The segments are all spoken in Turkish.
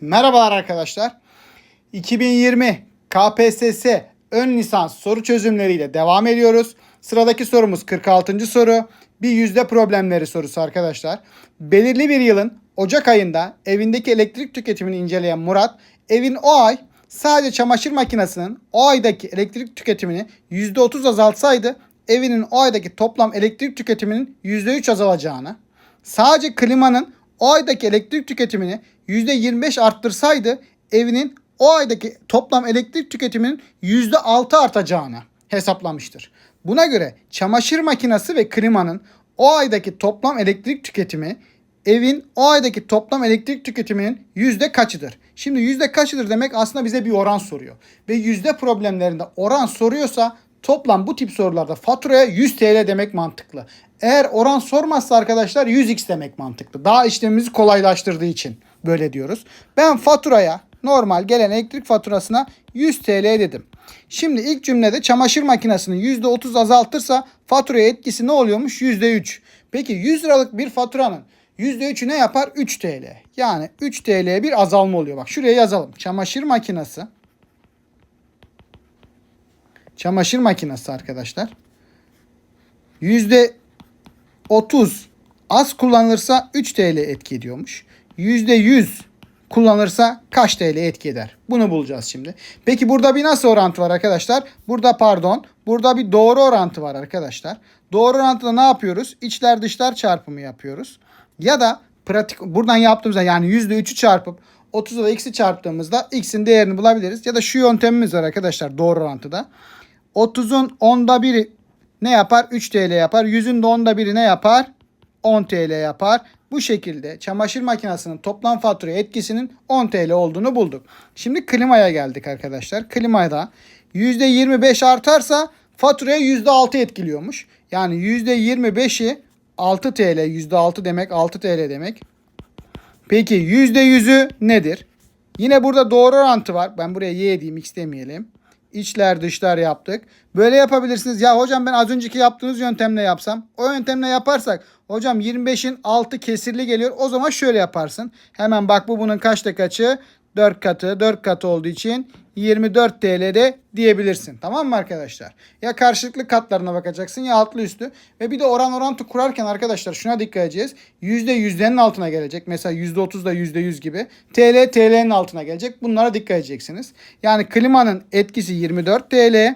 Merhabalar arkadaşlar. 2020 KPSS ön lisans soru çözümleriyle devam ediyoruz. Sıradaki sorumuz 46. soru. Bir yüzde problemleri sorusu arkadaşlar. Belirli bir yılın Ocak ayında evindeki elektrik tüketimini inceleyen Murat, evin o ay sadece çamaşır makinesinin o aydaki elektrik tüketimini %30 azaltsaydı evinin o aydaki toplam elektrik tüketiminin %3 azalacağını, sadece klimanın o aydaki elektrik tüketimini %25 arttırsaydı evinin o aydaki toplam elektrik tüketiminin %6 artacağını hesaplamıştır. Buna göre çamaşır makinesi ve klimanın o aydaki toplam elektrik tüketimi evin o aydaki toplam elektrik tüketiminin yüzde kaçıdır? Şimdi yüzde kaçıdır demek aslında bize bir oran soruyor. Ve yüzde problemlerinde oran soruyorsa toplam bu tip sorularda faturaya 100 TL demek mantıklı. Eğer oran sormazsa arkadaşlar 100x demek mantıklı. Daha işlemimizi kolaylaştırdığı için böyle diyoruz. Ben faturaya normal gelen elektrik faturasına 100 TL dedim. Şimdi ilk cümlede çamaşır makinesini %30 azaltırsa faturaya etkisi ne oluyormuş? %3. Peki 100 liralık bir faturanın %3'ü ne yapar? 3 TL. Yani 3 TL'ye bir azalma oluyor. Bak şuraya yazalım. Çamaşır makinesi. Çamaşır makinesi arkadaşlar. %30 az kullanılırsa 3 TL etki ediyormuş. %100 kullanılırsa kaç TL etki eder? Bunu bulacağız şimdi. Peki burada bir nasıl orantı var arkadaşlar? Burada pardon. Burada bir doğru orantı var arkadaşlar. Doğru orantıda ne yapıyoruz? İçler dışlar çarpımı yapıyoruz. Ya da pratik buradan yaptığımızda yani %3'ü çarpıp 30'a da x'i çarptığımızda x'in değerini bulabiliriz. Ya da şu yöntemimiz var arkadaşlar doğru orantıda. 30'un onda biri ne yapar? 3 TL yapar. 100'ün de onda biri ne yapar? 10 TL yapar. Bu şekilde çamaşır makinesinin toplam fatura etkisinin 10 TL olduğunu bulduk. Şimdi klimaya geldik arkadaşlar. Klimada %25 artarsa faturaya %6 etkiliyormuş. Yani %25'i 6 TL, %6 demek 6 TL demek. Peki %100'ü nedir? Yine burada doğru orantı var. Ben buraya y diyeyim x demeyelim. İçler dışlar yaptık. Böyle yapabilirsiniz. Ya hocam ben az önceki yaptığınız yöntemle yapsam. O yöntemle yaparsak hocam 25'in 6 kesirli geliyor. O zaman şöyle yaparsın. Hemen bak bu bunun kaçta kaçı? 4 katı. 4 katı olduğu için 24 TL'de diyebilirsin. Tamam mı arkadaşlar? Ya karşılıklı katlarına bakacaksın ya altlı üstü. Ve bir de oran orantı kurarken arkadaşlar şuna dikkat edeceğiz. Yüzde yüzdenin altına gelecek. Mesela yüzde otuz da yüzde yüz gibi. TL TL'nin altına gelecek. Bunlara dikkat edeceksiniz. Yani klimanın etkisi 24 TL.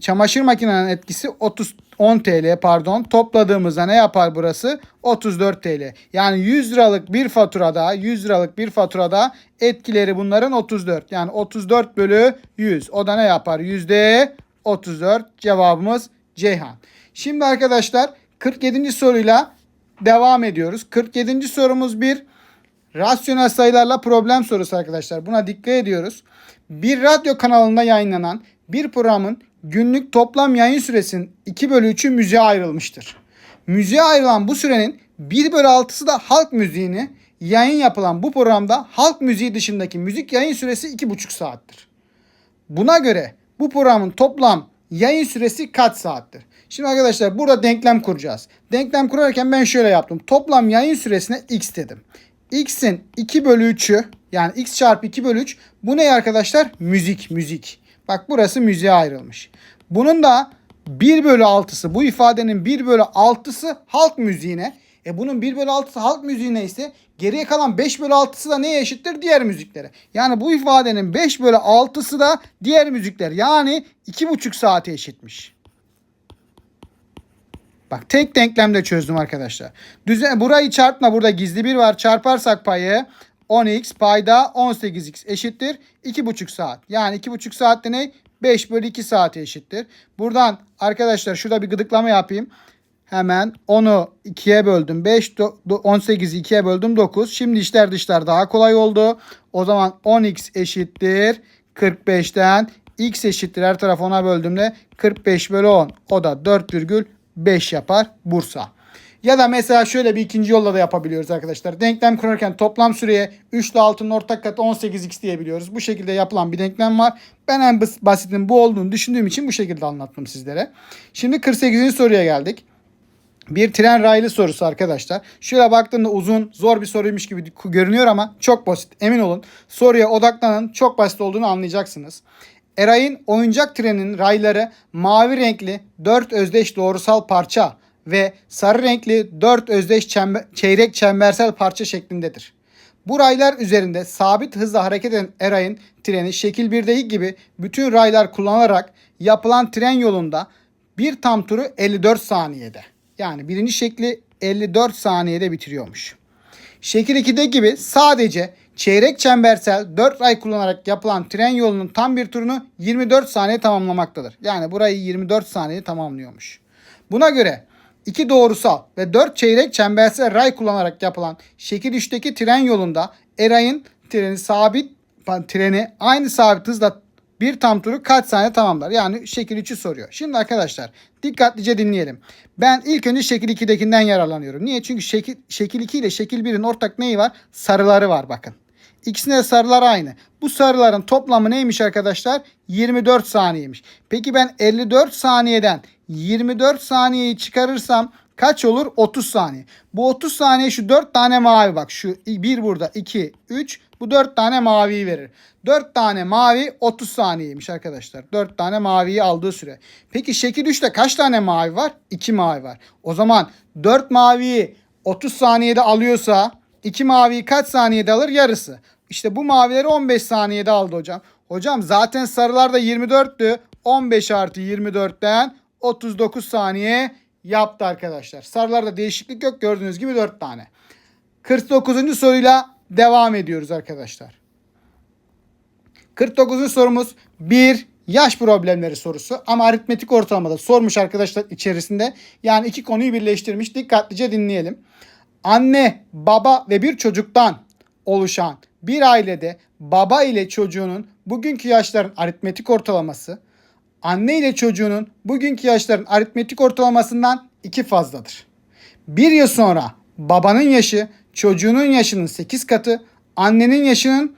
Çamaşır makinenin etkisi 30 10 TL pardon topladığımızda ne yapar burası? 34 TL. Yani 100 liralık bir faturada 100 liralık bir faturada etkileri bunların 34. Yani 34 bölü 100. O da ne yapar? Yüzde 34 cevabımız Ceyhan. Şimdi arkadaşlar 47. soruyla devam ediyoruz. 47. sorumuz bir rasyonel sayılarla problem sorusu arkadaşlar. Buna dikkat ediyoruz. Bir radyo kanalında yayınlanan bir programın günlük toplam yayın süresinin 2 bölü 3'ü müziğe ayrılmıştır. Müziğe ayrılan bu sürenin 1 bölü 6'sı da halk müziğini yayın yapılan bu programda halk müziği dışındaki müzik yayın süresi 2,5 saattir. Buna göre bu programın toplam yayın süresi kaç saattir? Şimdi arkadaşlar burada denklem kuracağız. Denklem kurarken ben şöyle yaptım. Toplam yayın süresine x dedim. x'in 2 bölü 3'ü yani x çarpı 2 bölü 3 bu ne arkadaşlar? Müzik, müzik. Bak burası müziğe ayrılmış. Bunun da 1 bölü 6'sı bu ifadenin 1 bölü 6'sı halk müziğine. E bunun 1 bölü 6'sı halk müziğine ise geriye kalan 5 bölü 6'sı da neye eşittir? Diğer müziklere. Yani bu ifadenin 5 bölü 6'sı da diğer müzikler. Yani 2,5 saate eşitmiş. Bak tek denklemde çözdüm arkadaşlar. Düzen, burayı çarpma burada gizli bir var. Çarparsak payı 10x payda 18x eşittir 2,5 saat. Yani 2,5 saatte ne? 5 bölü 2 saate eşittir. Buradan arkadaşlar şurada bir gıdıklama yapayım. Hemen 10'u 2'ye böldüm. 5, 18'i 2'ye böldüm 9. Şimdi içler dışlar daha kolay oldu. O zaman 10x eşittir 45'ten x eşittir her tarafı 10'a böldüğümde 45 bölü 10. O da 4,5 yapar Bursa. Ya da mesela şöyle bir ikinci yolla da yapabiliyoruz arkadaşlar. Denklem kurarken toplam süreye 3 ile 6'nın ortak katı 18x diyebiliyoruz. Bu şekilde yapılan bir denklem var. Ben en basitin bu olduğunu düşündüğüm için bu şekilde anlattım sizlere. Şimdi 48. soruya geldik. Bir tren raylı sorusu arkadaşlar. Şöyle baktığımda uzun, zor bir soruymuş gibi görünüyor ama çok basit. Emin olun. Soruya odaklanın. Çok basit olduğunu anlayacaksınız. Eray'ın oyuncak trenin rayları mavi renkli 4 özdeş doğrusal parça ve sarı renkli 4 özdeş çember, çeyrek çembersel parça şeklindedir. Bu raylar üzerinde sabit hızla hareket eden Eray'ın treni şekil 1'deki gibi bütün raylar kullanılarak yapılan tren yolunda bir tam turu 54 saniyede. Yani birinci şekli 54 saniyede bitiriyormuş. Şekil 2'de gibi sadece çeyrek çembersel 4 ray kullanarak yapılan tren yolunun tam bir turunu 24 saniye tamamlamaktadır. Yani burayı 24 saniye tamamlıyormuş. Buna göre iki doğrusal ve 4 çeyrek çembersel ray kullanarak yapılan şekil 3'teki tren yolunda Eray'ın treni sabit treni aynı sabit hızla bir tam turu kaç saniye tamamlar? Yani şekil 3'ü soruyor. Şimdi arkadaşlar dikkatlice dinleyelim. Ben ilk önce şekil 2'dekinden yararlanıyorum. Niye? Çünkü şekil, şekil 2 ile şekil 1'in ortak neyi var? Sarıları var bakın. İkisinde de sarılar aynı. Bu sarıların toplamı neymiş arkadaşlar? 24 saniyeymiş. Peki ben 54 saniyeden 24 saniyeyi çıkarırsam kaç olur? 30 saniye. Bu 30 saniye şu 4 tane mavi bak. Şu bir burada 2, 3. Bu 4 tane maviyi verir. 4 tane mavi 30 saniyeymiş arkadaşlar. 4 tane maviyi aldığı süre. Peki şekil 3'te kaç tane mavi var? 2 mavi var. O zaman 4 maviyi 30 saniyede alıyorsa 2 maviyi kaç saniyede alır? Yarısı. İşte bu mavileri 15 saniyede aldı hocam. Hocam zaten sarılar da 24'tü. 15 artı 24'ten 39 saniye yaptı arkadaşlar. Sarılarda değişiklik yok. Gördüğünüz gibi 4 tane. 49. soruyla devam ediyoruz arkadaşlar. 49. sorumuz bir yaş problemleri sorusu ama aritmetik ortalamada sormuş arkadaşlar içerisinde. Yani iki konuyu birleştirmiş. Dikkatlice dinleyelim. Anne, baba ve bir çocuktan oluşan bir ailede baba ile çocuğunun bugünkü yaşların aritmetik ortalaması anne ile çocuğunun bugünkü yaşların aritmetik ortalamasından iki fazladır. Bir yıl sonra babanın yaşı çocuğunun yaşının 8 katı, annenin yaşının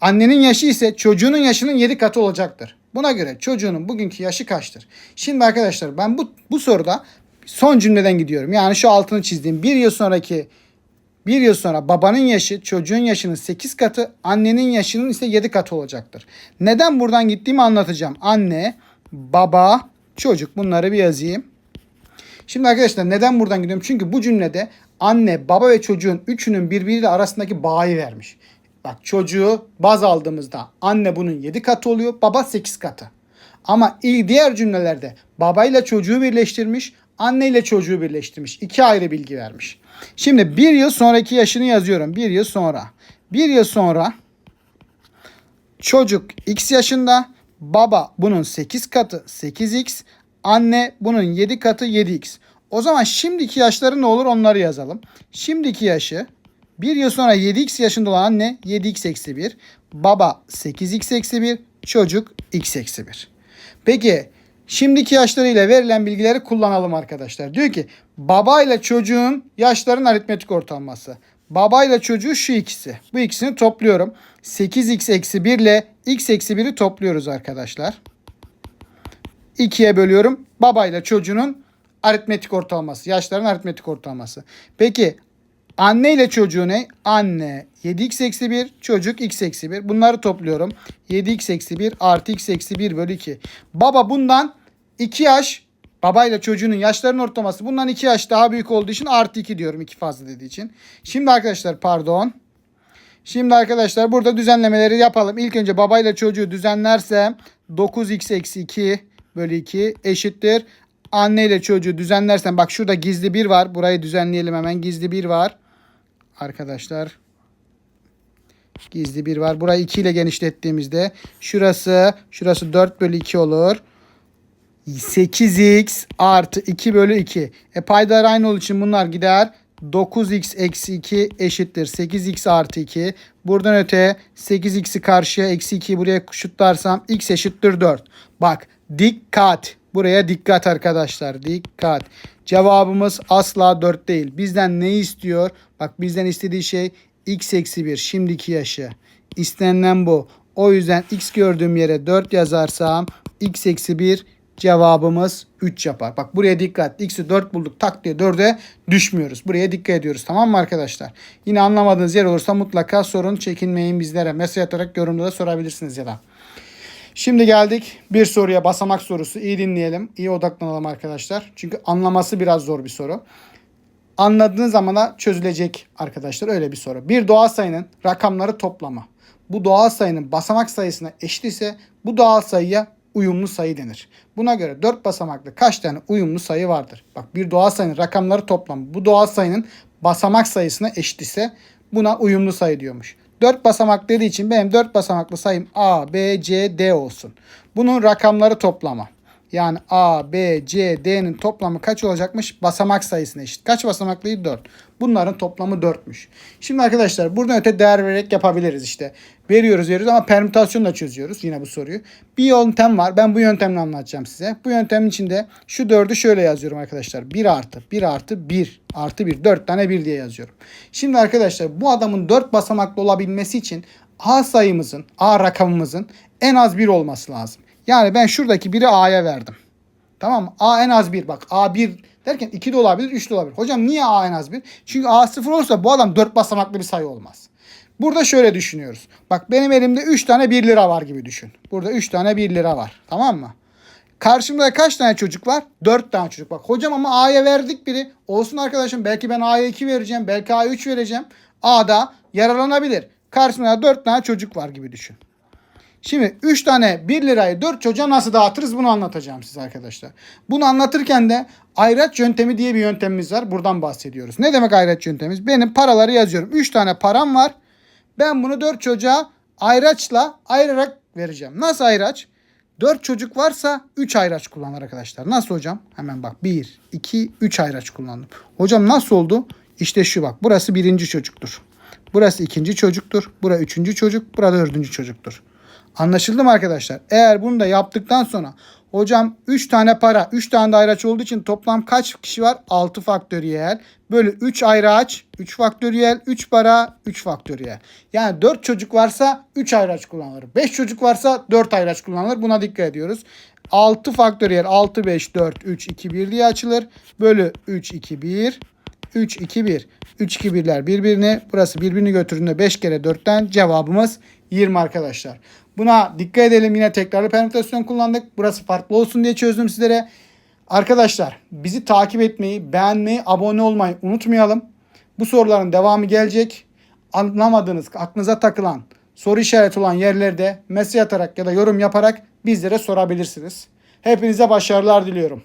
annenin yaşı ise çocuğunun yaşının 7 katı olacaktır. Buna göre çocuğunun bugünkü yaşı kaçtır? Şimdi arkadaşlar ben bu, bu soruda son cümleden gidiyorum. Yani şu altını çizdiğim bir yıl sonraki bir yıl sonra babanın yaşı çocuğun yaşının 8 katı, annenin yaşının ise 7 katı olacaktır. Neden buradan gittiğimi anlatacağım. Anne, baba, çocuk bunları bir yazayım. Şimdi arkadaşlar neden buradan gidiyorum? Çünkü bu cümlede anne, baba ve çocuğun üçünün birbiriyle arasındaki bağı vermiş. Bak çocuğu baz aldığımızda anne bunun 7 katı oluyor, baba 8 katı. Ama diğer cümlelerde babayla çocuğu birleştirmiş, anne ile çocuğu birleştirmiş. İki ayrı bilgi vermiş. Şimdi bir yıl sonraki yaşını yazıyorum. Bir yıl sonra. Bir yıl sonra çocuk x yaşında, baba bunun 8 katı 8x, anne bunun 7 katı 7x. O zaman şimdiki yaşları ne olur onları yazalım. Şimdiki yaşı bir yıl sonra 7x yaşında olan anne 7x eksi 1. Baba 8x eksi 1. Çocuk x eksi 1. Peki şimdiki yaşlarıyla verilen bilgileri kullanalım arkadaşlar. Diyor ki baba ile çocuğun yaşların aritmetik ortalaması. Baba ile çocuğu şu ikisi. Bu ikisini topluyorum. 8x eksi 1 ile x eksi 1'i topluyoruz arkadaşlar. 2'ye bölüyorum. Baba ile çocuğunun aritmetik ortalaması. Yaşların aritmetik ortalaması. Peki anne ile çocuğu ne? Anne 7x eksi 1 çocuk x eksi 1. Bunları topluyorum. 7x eksi 1 artı x eksi 1 bölü 2. Baba bundan 2 yaş babayla çocuğunun yaşlarının ortalaması bundan 2 yaş daha büyük olduğu için artı 2 diyorum 2 fazla dediği için. Şimdi arkadaşlar pardon. Şimdi arkadaşlar burada düzenlemeleri yapalım. İlk önce babayla çocuğu düzenlersem 9x eksi 2 bölü 2 eşittir. Anne ile çocuğu düzenlersen bak şurada gizli bir var. Burayı düzenleyelim hemen. Gizli bir var. Arkadaşlar gizli bir var. Burayı 2 ile genişlettiğimizde şurası şurası 4 bölü 2 olur. 8x artı 2 bölü 2. E paydalar aynı olduğu için bunlar gider. 9x eksi 2 eşittir 8x artı 2. Buradan öte 8x'i karşıya eksi 2'yi buraya şutlarsam x eşittir 4. Bak dikkat. Buraya dikkat arkadaşlar. Dikkat. Cevabımız asla 4 değil. Bizden ne istiyor? Bak bizden istediği şey x eksi 1. Şimdiki yaşı. İstenilen bu. O yüzden x gördüğüm yere 4 yazarsam x eksi 1 Cevabımız 3 yapar. Bak buraya dikkat. X'i 4 bulduk tak diye 4'e düşmüyoruz. Buraya dikkat ediyoruz. Tamam mı arkadaşlar? Yine anlamadığınız yer olursa mutlaka sorun. Çekinmeyin bizlere. Mesaj atarak yorumda da sorabilirsiniz ya da. Şimdi geldik bir soruya basamak sorusu. İyi dinleyelim. iyi odaklanalım arkadaşlar. Çünkü anlaması biraz zor bir soru. Anladığınız zaman da çözülecek arkadaşlar öyle bir soru. Bir doğal sayının rakamları toplama. Bu doğal sayının basamak sayısına eşit ise bu doğal sayıya uyumlu sayı denir. Buna göre 4 basamaklı kaç tane uyumlu sayı vardır? Bak bir doğal sayının rakamları toplamı bu doğal sayının basamak sayısına eşit ise buna uyumlu sayı diyormuş. 4 basamak dediği için benim 4 basamaklı sayım A, B, C, D olsun. Bunun rakamları toplama. Yani A, B, C, D'nin toplamı kaç olacakmış? Basamak sayısına eşit. Kaç basamaklıydı? 4. Bunların toplamı 4'müş. Şimdi arkadaşlar buradan öte değer vererek yapabiliriz işte. Veriyoruz veriyoruz ama permütasyonla çözüyoruz yine bu soruyu. Bir yöntem var. Ben bu yöntemle anlatacağım size. Bu yöntemin içinde şu 4'ü şöyle yazıyorum arkadaşlar. 1 artı 1 artı 1 artı 1. 4 tane 1 diye yazıyorum. Şimdi arkadaşlar bu adamın 4 basamaklı olabilmesi için A sayımızın, A rakamımızın en az 1 olması lazım. Yani ben şuradaki 1'i A'ya verdim. Tamam mı? A en az 1 bak. A 1 derken 2 de olabilir 3 de olabilir. Hocam niye A en az 1? Çünkü A 0 olursa bu adam 4 basamaklı bir sayı olmaz. Burada şöyle düşünüyoruz. Bak benim elimde 3 tane 1 lira var gibi düşün. Burada 3 tane 1 lira var. Tamam mı? Karşımda kaç tane çocuk var? 4 tane çocuk. Bak hocam ama A'ya verdik biri. Olsun arkadaşım belki ben A'ya 2 vereceğim. Belki A'ya 3 vereceğim. A'da yararlanabilir. Karşımda 4 tane çocuk var gibi düşün. Şimdi 3 tane 1 lirayı 4 çocuğa nasıl dağıtırız bunu anlatacağım size arkadaşlar. Bunu anlatırken de ayraç yöntemi diye bir yöntemimiz var. Buradan bahsediyoruz. Ne demek ayraç yöntemimiz? Benim paraları yazıyorum. 3 tane param var. Ben bunu 4 çocuğa ayraçla ayırarak vereceğim. Nasıl ayraç? 4 çocuk varsa 3 ayraç kullanır arkadaşlar. Nasıl hocam? Hemen bak 1, 2, 3 ayraç kullandım. Hocam nasıl oldu? İşte şu bak. Burası birinci çocuktur. Burası ikinci çocuktur. Bura üçüncü çocuk. Burada dördüncü çocuktur. Anlaşıldı mı arkadaşlar? Eğer bunu da yaptıktan sonra hocam 3 tane para 3 tane de ayraç olduğu için toplam kaç kişi var? 6 faktöriyel bölü 3 ayraç 3 faktöriyel 3 para 3 faktöriyel. Yani 4 çocuk varsa 3 ayraç kullanılır. 5 çocuk varsa 4 ayraç kullanılır. Buna dikkat ediyoruz. 6 faktöriyel 6 5 4 3 2 1 diye açılır. Bölü 3 2 1 3 2 1 3 2 1'ler birbirini burası birbirini götürdüğünde 5 kere 4'ten cevabımız 20 arkadaşlar. Buna dikkat edelim yine tekrarlı permütasyon kullandık. Burası farklı olsun diye çözdüm sizlere. Arkadaşlar bizi takip etmeyi, beğenmeyi, abone olmayı unutmayalım. Bu soruların devamı gelecek. Anlamadığınız, aklınıza takılan, soru işareti olan yerlerde mesaj atarak ya da yorum yaparak bizlere sorabilirsiniz. Hepinize başarılar diliyorum.